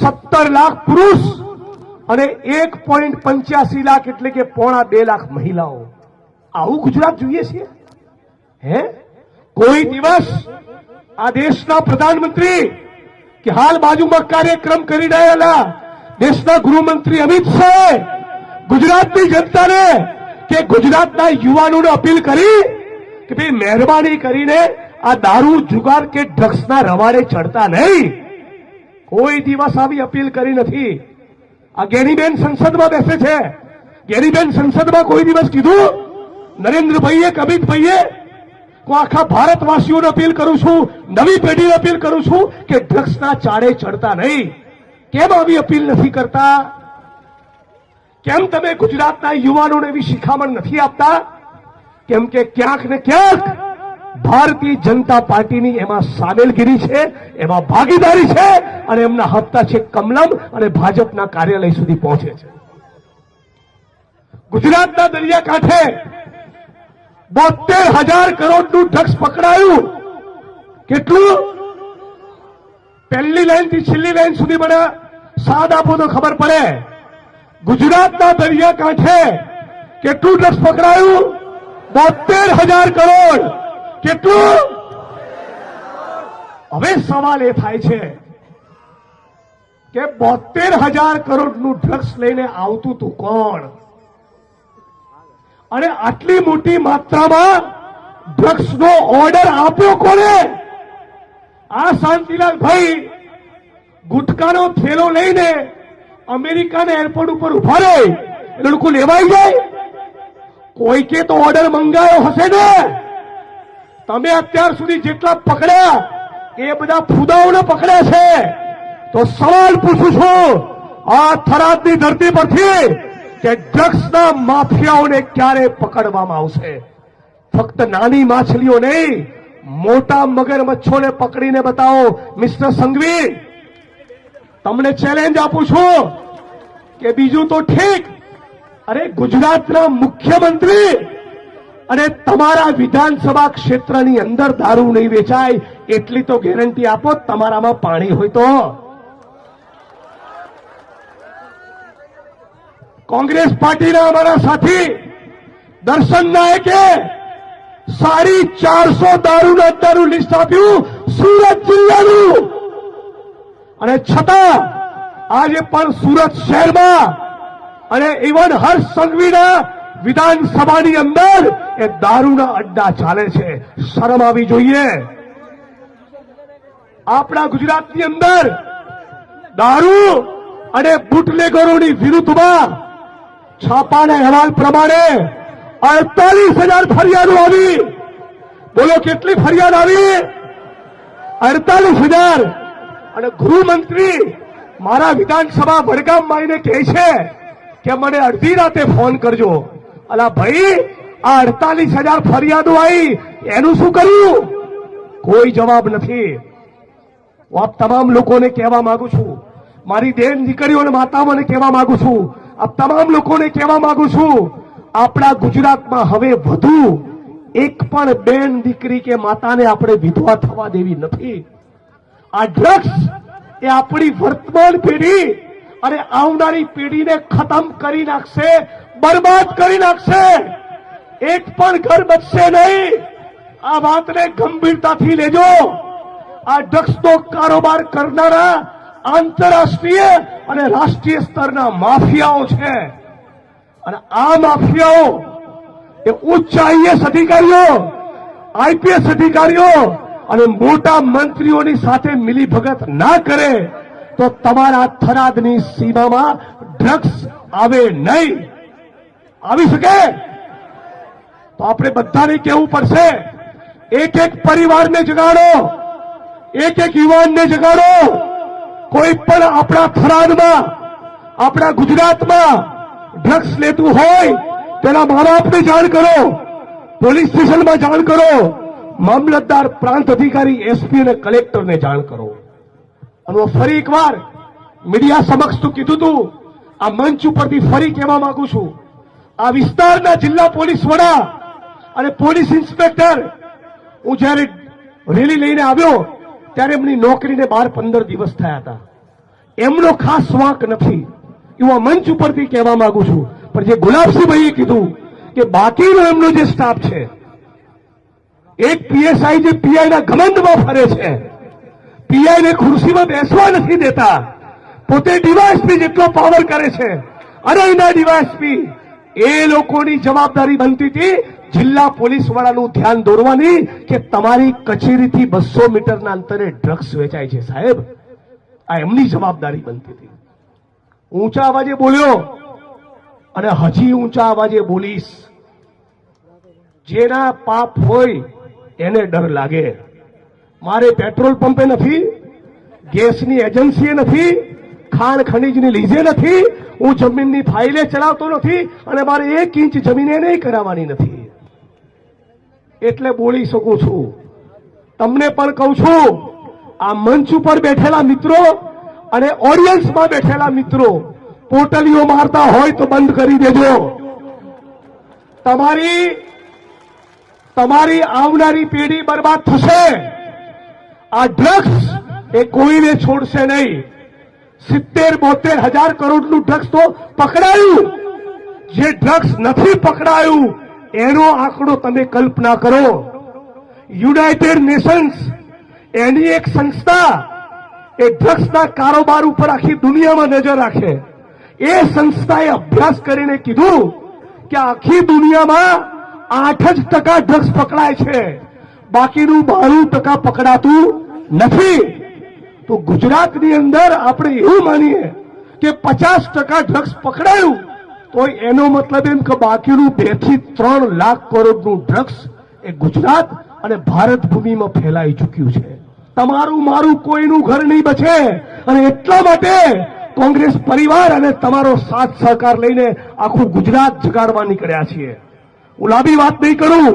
સત્તર લાખ પુરુષ અને એક પોઈન્ટ પંચ્યાસી લાખ એટલે કે પોણા બે લાખ મહિલાઓ. આવું ગુજરાત જોઈએ છીએ હે? કોઈ દિવસ આ દેશના પ્રધાનમંત્રી કે હાલ બાજુમાં કાર્યક્રમ કરી રહેલા દેશના ગૃહમંત્રી અમિત શાહે ગુજરાતની જનતાને કે ગુજરાતના યુવાનોને અપીલ કરી કે ભાઈ મહેરબાની કરીને આ દારૂ, જુગાર કે ડ્રગ્સના રવાડે ચડતા નહીં. કોઈ દિવસ આવી અપીલ કરી નથી. આ ગેરીબેન સંસદમાં બેસે છે. ગેરીબેન સંસદમાં કોઈ દિવસ કીધું? નરેન્દ્રભાઈએ કે હું આખા ભારતવાસીઓને અપીલ કરું છું, નવી પેઢીને અપીલ કરું છું કે ડ્રગ્સના ચાડે ચડતા નહીં. કેમ આવી અપીલ નથી કરતા? કેમ તમે ગુજરાતના યુવાનોને એવી શિખામણ નથી આપતા? કેમ કે ક્યાંક ને ક્યાંક ભારતીય જનતા પાર્ટીની એમાં સામેલગીરી છે, એમાં ભાગીદારી છે અને એમના હપ્તા છે કમલમ અને ભાજપના કાર્યાલય સુધી પહોંચે છે. ગુજરાતના દરિયાકાંઠે બોતેર હજાર કરોડનું ડ્રગ્સ પકડાયું. કેટલું? પહેલી લાઈનથી છેલ્લી લાઈન સુધી મને સાદ આપો તો ખબર પડે. ગુજરાતના દરિયાકાંઠે કેટલું ડ્રગ્સ પકડાયું? બોતેર હજાર કરોડ. કેટલું? હવે સવાલ એ થાય છે કે બોતેર હજાર કરોડનું ડ્રગ્સ લઈને આવતું તું કોણ? અને આટલી મોટી માત્રામાં ડ્રગ્સનો ઓર્ડર આપ્યો કોને આ શાંતિલાલ ભાઈ ગુટકાનો થેલો લઈને અમેરિકાના એરપોર્ટ ઉપર ઊભા રહે એટલે લોકો લેવાઈ જાય? કોઈકે તો ઓર્ડર મંગાયો હશે ને? તમે અત્યાર સુધી જેટલા પકડ્યા એ બધા ફુદાઓને પકડ્યા છે. તો સવાલ પૂછું છું, આ થરાદની ધરતી પરથી કે ડ્રગ્સના માફિયાઓને ક્યારે પકડવામાં આવશે? ફક્ત નાની માછલીઓ નહીં, મોટા મગરમચ્છોને પકડીને બતાવો. મિસ્ટર સંઘવી, તમને ચેલેન્જ આપું છું કે બીજું તો ઠીક. અરે ગુજરાતના મુખ્યમંત્રી અને તમારા વિધાનસભા ક્ષેત્રની અંદર દારૂ નહીં વેચાય, એટલી તો ગેરંટી આપો, તમારામાં પાણી હોય તો. કોંગ્રેસ પાર્ટીના અમારા સાથી, દર્શન નાયકે સાડી ચારસો દારૂના દારૂ લિસ્ટ આપ્યું, સુરત જિલ્લાનું. અને છતાં, આજે પણ સુરત શહેરમાં અને ઇવન હર્ષ સંઘવીના વિધાનસભાની અંદર એ દારૂના અડ્ડા ચાલે છે. શરમ આવી જોઈએ. આપણા ગુજરાતની અંદર દારૂ અને બુટલેગરોની વિરુદ્ધમાં છાપાના અહેવાલ પ્રમાણે અડતાલીસ હજાર ફરિયાદો આવી. બોલો, કેટલી ફરિયાદ આવી? અડતાલીસ હજાર. અને ગૃહમંત્રી મારા વિધાનસભા વડગામમાં આવીને કહે છે કે મને અડધી રાતે ફોન કરજો. અલા ભાઈ, આ અડતાલીસ હજાર ફરિયાદો આવી એનું શું કર્યું? કોઈ જવાબ નથી. હું આપ તમામ લોકોને કહેવા માંગુ છું. મારી બેન દીકરીઓ અને માતાઓને કહેવા માંગુ છું. આપ તમામ લોકોને કહેવા માંગુ છું, આપણા ગુજરાતમાં હવે વધુ એક પણ બેન દીકરી કે માતાને આપણે વિધવા થવા દેવી નથી. આ ડ્રગ્સ એ આપણી વર્તમાન પેઢી અને આવનારી પેઢીને ખતમ કરી નાખશે. બરબાદ કરી નાખશે. એક પણ ઘર બચશે નહીં. આ વાતને ગંભીરતાથી લેજો. આ ડ્રગ્સનો કારોબાર કરનારા આંતરરાષ્ટ્રીય અને રાષ્ટ્રીય સ્તરના માફિયાઓ છે. અને આ માફિયાઓ એ ઉચ્ચ આઈએસ અધિકારીઓ, આઈપીએસ અધિકારીઓ અને મોટા મંત્રીઓની સાથે મિલીભગત ના કરે તો તમારા થરાદની સીમામાં ડ્રગ્સ આવે નહીં. આવી શકે? તો આપણે બધાને કહેવું પડશે એક એક પરિવારને જગાડો એક એક યુવાનને જગાડો. કોઈ પણ આપણા થરાદમાં આપણા ગુજરાતમાં ડ્રગ્સ લેતું હોય, તેના મા બાપને જાણ કરો, પોલીસ સ્ટેશનમાં જાણ કરો, મામલતદાર પ્રાંત અધિકારી, એસપી અને કલેક્ટરને જાણ કરો. અને ફરી એકવાર મીડિયા સમક્ષ તું કીધું તું, આ મંચ ઉપરથી ફરી કહેવા માંગુ છું. આ વિસ્તારના જિલ્લા પોલીસ વડા અને પોલીસ ઇન્સ્પેક્ટર, હું જ્યારે રેલી લઈને આવ્યો, ત્યારે એમની નોકરીને બાર પંદર દિવસ થયા હતા. એમનો ખાસ વાંક નથી. હું આ મંચ ઉપરથી કહેવા માંગુ છું. પણ જે ગુલાબસિંહભાઈએ કીધું કે બાકીનો એમનો જે સ્ટાફ છે, એક પીએસઆઈ જે પીઆઈના ઘમંડમાં ફરે છે, પીઆઈને ખુરશીમાં બેસવા નથી દેતા. પોતે ડીવાયસપી જેટલો પાવર કરે છે. અને એના ડીવાયસપી એ લોકોની જવાબદારી બનતી હતી જિલ્લા પોલીસ વાળાનું ધ્યાન દોરવાની કે તમારી કચેરીથી બસો મીટરના અંતરે ડ્રગ્સ વેચાય છે સાહેબ. આ એમની જવાબદારી બનતી હતી. ઊંચા અવાજે બોલ્યો. અને હજી ઊંચા અવાજે બોલીશ. જેના પાપ હોય એને ડર લાગે. મારે પેટ્રોલ પંપે નથી, ગેસની એજન્સીએ નથી ખાણ ખનીજની લીઝે નથી. હું જમીનની ફાઇલે ચલાવતો નથી અને મારે એક ઇંચ જમીને નહીં કરાવવાની નથી. એટલે બોલી શકું છું. તમને પણ કહું છું, આ મંચ ઉપર બેઠેલા મિત્રો અને ઓડિયન્સમાં બેઠેલા મિત્રો, પોટલીઓ મારતા હોય તો બંધ કરી દેજો. તમારી તમારી આવનારી પેઢી બરબાદ થશે. આ ડ્રગ્સ એ કોઈને છોડશે નહીં. સિત્તેર, બોતેર હજાર કરોડનું ડ્રગ્સ તો પકડાયું. જે ડ્રગ્સ નથી પકડાયું, એનો આંકડો તમે કલ્પના કરો. યુનાઇટેડ નેશન્સ એની એક સંસ્થા એ ડ્રગ્સના કારોબાર ઉપર આખી દુનિયામાં નજર રાખે. એ સંસ્થાએ અભ્યાસ કરીને કીધું કે આખી દુનિયામાં આઠ જ ટકા ડ્રગ્સ પકડાય છે. બાકીનું બારું ટકા પકડાતું નથી. તો ગુજરાતની અંદર આપણે એવું માનીએ કે પચાસ ટકા ડ્રગ્સ પકડાયું, તો એનો મતલબ એમ કે બાકીનું બેથી ત્રણ લાખ કરોડનું ડ્રગ્સ એ ગુજરાત અને ભારત ભૂમિમાં ફેલાઈ ચૂક્યું છે. તમારું મારું કોઈનું ઘર નહીં બચે અને એટલા માટે કોંગ્રેસ પરિવાર અને તમારો સાથ સહકાર લઈને આખું ગુજરાત જગાડવા નીકળ્યા છીએ. હું લાંબી વાત નહીં કરું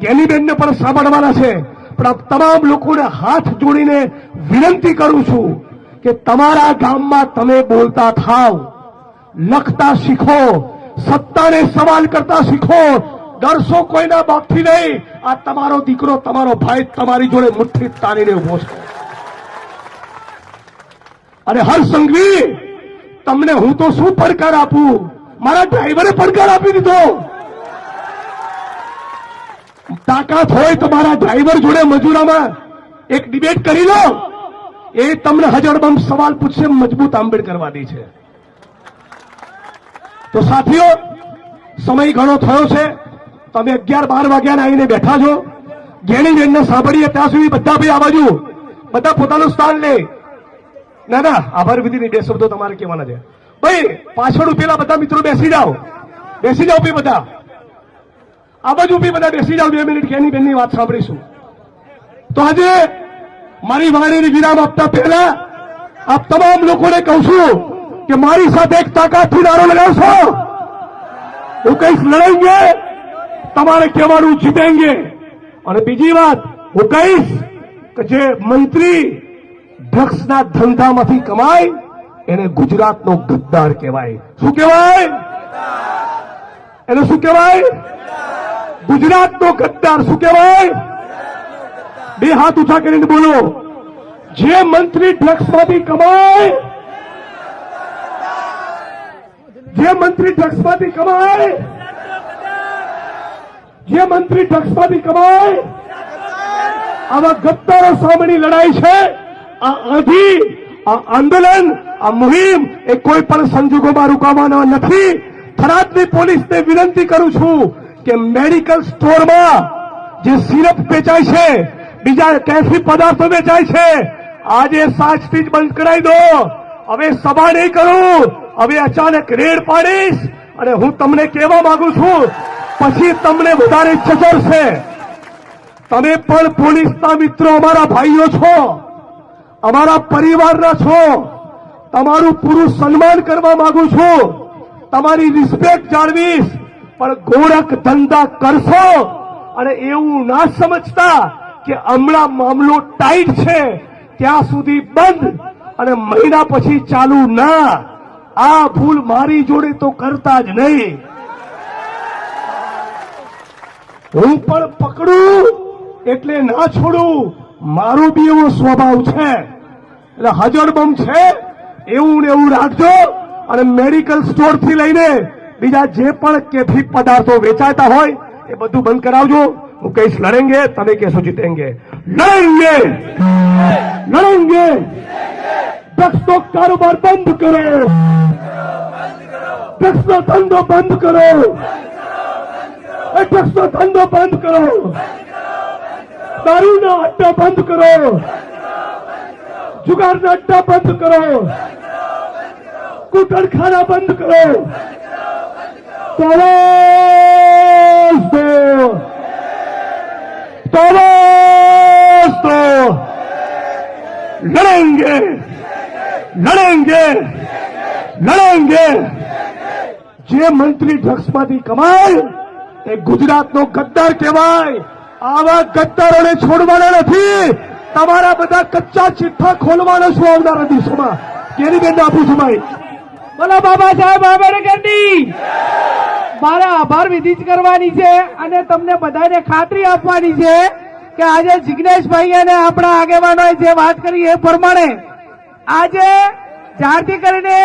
જ્ઞાનીબેનને પણ સાંભળવાના છે. તમામ લોકોને હાથ જોડીને વિનંતી કરું છું કે તમારા ગામમાં તમે બોલતા થાવ, લખતા શીખો, સત્તાને સવાલ કરતા શીખો, ડરશો કોઈના બાપથી નહીં. આ તમારો દીકરો, તમારો ભાઈ તમારી જોડે મુઠ્ઠી તાણીને ઊભો છે. અને હર સંઘવી, તમને હું તો શું પડકાર આપું? મારા ડ્રાઈવરે પડકાર આપી દીધો. તાકાત હોય તમારા મારા ડ્રાઈવર જોડે મજૂરામાં એક ડિબેટ કરી લો. એ તમને હજરબમ સવાલ પૂછશે, મજબૂત આંબેડકરવાદી છે. તો સાથીઓ, સમય ઘણો થયો છે. તમે અગિયાર બાર વાગ્યાના આવીને બેઠા છો. જેની બેનને સાંભળીએ, ત્યાં સુધી બધા ભાઈ આ બાજુ, બધા પોતાનું સ્થાન લે. ના ના, આભાર વિધિની બે શબ્દો તમારે કહેવાના છે. ભાઈ, પાછળ ઉભેલા બધા મિત્રો બેસી જાઓ. બેસી જાઓ ભાઈ બધા. આ બાજુ બી બધા બેસી જાઓ, બે મિનિટ કેની બેનની વાત સાંભળીશું. તો આજે મારી વાણીની વિરામ આપતા પહેલા આપ તમામ લોકોને કહું છું કે મારી સાથે એક તાકાતથી નારો લગાવશો. હું કહીશ લડેંગે તમારે કહેવાનું જીતેંગે અને બીજી વાત, હું કહીશ કે જે મંત્રી ડ્રગ્સના ધંધામાંથી કમાય, એને ગુજરાતનો ગદ્દાર કહેવાય. શું કહેવાય? એને શું કહેવાય? ગુજરાતનો ગદ્દાર શું કહેવાય? બે હાથ ઉઠા કરીને બોલો. જે મંત્રી ડ્રગ્સમાંથી કમાય, જે મંત્રી ડ્રગ્સમાંથી કમાય, જે મંત્રી ડ્રગ્સમાંથી કમાય, આવા ગદ્દારો સામેની લડાઈ છે. આ આધી, આ આંદોલન, આ મુહિમ એ કોઈ પણ સંજોગોમાં રોકાવાના નથી. થરાદની પોલીસને વિનંતી કરું છું કે મેડિકલ સ્ટોરમાં જે સિરપ વેચાય છે, બીજા કેફી પદાર્થો વેચાય છે, આજે સાચથી જ બંધ કરાવી દો. હવે સભા નહીં કરું. હવે અચાનક રેડ પાડીશ. અને હું તમને કહેવા માંગુ છું, પછી તમને વધારે ચચરશે તમે પણ પોલીસના મિત્રો અમારા ભાઈઓ છો. અમારા પરિવારના છો. તમારું પૂરું સન્માન કરવા માંગુ છું. તમારી રિસ્પેક્ટ જાળવીશ. પણ ગોરખ ધંધા કરશો? અને એવું ના સમજતા કે હમણાં મામલો ટાઈટ છે, ત્યાં સુધી બંધ. અને મહિના પછી ચાલુ ના. આ ભૂલ મારી જોડે તો કરતા જ નહીં. હું પણ પકડું, એટલે ના છોડું. મારો બી એવો સ્વભાવ છે. એટલે હજર બમ છે, એવું ને એવું રાખજો. અને મેડિકલ સ્ટોરથી લઈને બીજા જે પણ કેફી પદાર્થો વેચાતા હોય, એ બધું બંધ કરાવજો. હું કહીશ, લડેંગે તમે કહેશો જીતેંગે. લડેંગે! લડેંગે! ડ્રગ્સનો કારોબાર બંધ કરો! ડ્રગ્સનો ધંધો બંધ કરો! એ ડ્રગ્સનો ધંધો બંધ કરો! દારૂના અડ્ડા બંધ કરો! જુગારના અડ્ડા બંધ કરો! કુટણખાના બંધ કરો! તરસ દો તરસ દો લડેંગે જે મંત્રી ડ્રગ્સમાંથી કમાય એ ગુજરાતનો ગદ્દાર કહેવાય. આવા ગદ્દારોને છોડવાના નથી. તમારા બધા કચ્ચા ચિઠ્ઠા ખોલવાના છું, આવનારા દિવસોમાં. કેરી બેન, આપું છું, ભાઈ. બોલો બાબા સાહેબ આંબેડકરની મારે આભાર વિધિ જ કરવાની છે અને તમને બધાને ખાતરી આપવાની છે કે આજે જિગ્નેશભાઈ અને આપણા આગેવાનોએ જે વાત કરી એ પ્રમાણે આજે જ્યારથી કરીને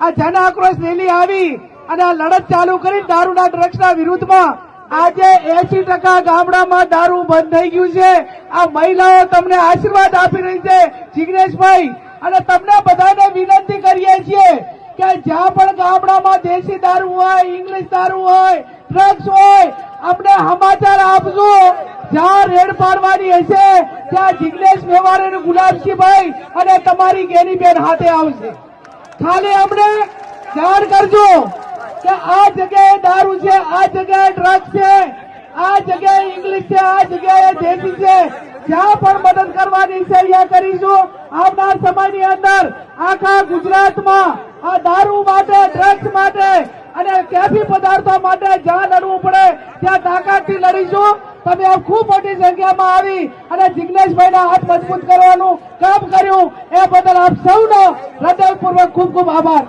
આ જન આક્રોશ રેલી આવી અને આ લડત ચાલુ કરી દારૂના ડ્રગ્સના વિરુદ્ધમાં આજે એસી ટકા ગામડામાં દારૂ બંધ થઈ ગયું છે. આ મહિલાઓ તમને આશીર્વાદ આપી રહી છે જિગ્નેશભાઈ. અને તમને બધાને વિનંતી કરીએ છીએ કે જ્યાં પણ ગામડામાં દેશી દારૂ હોય, ઇંગ્લિશ દારૂ હોય ડ્રગ્સ હોય અમને સમાચાર આપજો. જ્યાં રેડ પાડવાની હશે, ત્યાં જિગ્નેશ મેવાડ અને ગુલાબસિંહભાઈ અને તમારી ગેનીબેન હાથે આવશે. ખાલી અમને જાણ કરજો કે આ જગ્યાએ દારૂ છે, આ જગ્યાએ ડ્રગ્સ છે, આ જગ્યાએ ઇંગ્લિશ છે, આ જગ્યાએ દેશી છે. જ્યાં પણ મદદ કરવાની છે અહીંયા કરીશું, આવનાર સમયની અંદર આખા ગુજરાતમાં આ દારૂ માટે ડ્રગ્સ માટે અને કેફી પદાર્થો માટે જ્યાં લડવું પડે, ત્યાં તાકાતથી લડીશું. તમે ખૂબ મોટી સંખ્યામાં આવી અને જિગ્નેશભાઈના હાથ મજબૂત કરવાનું કામ કર્યું. એ બદલ આપ સૌનો હૃદયપૂર્વક ખૂબ ખૂબ આભાર.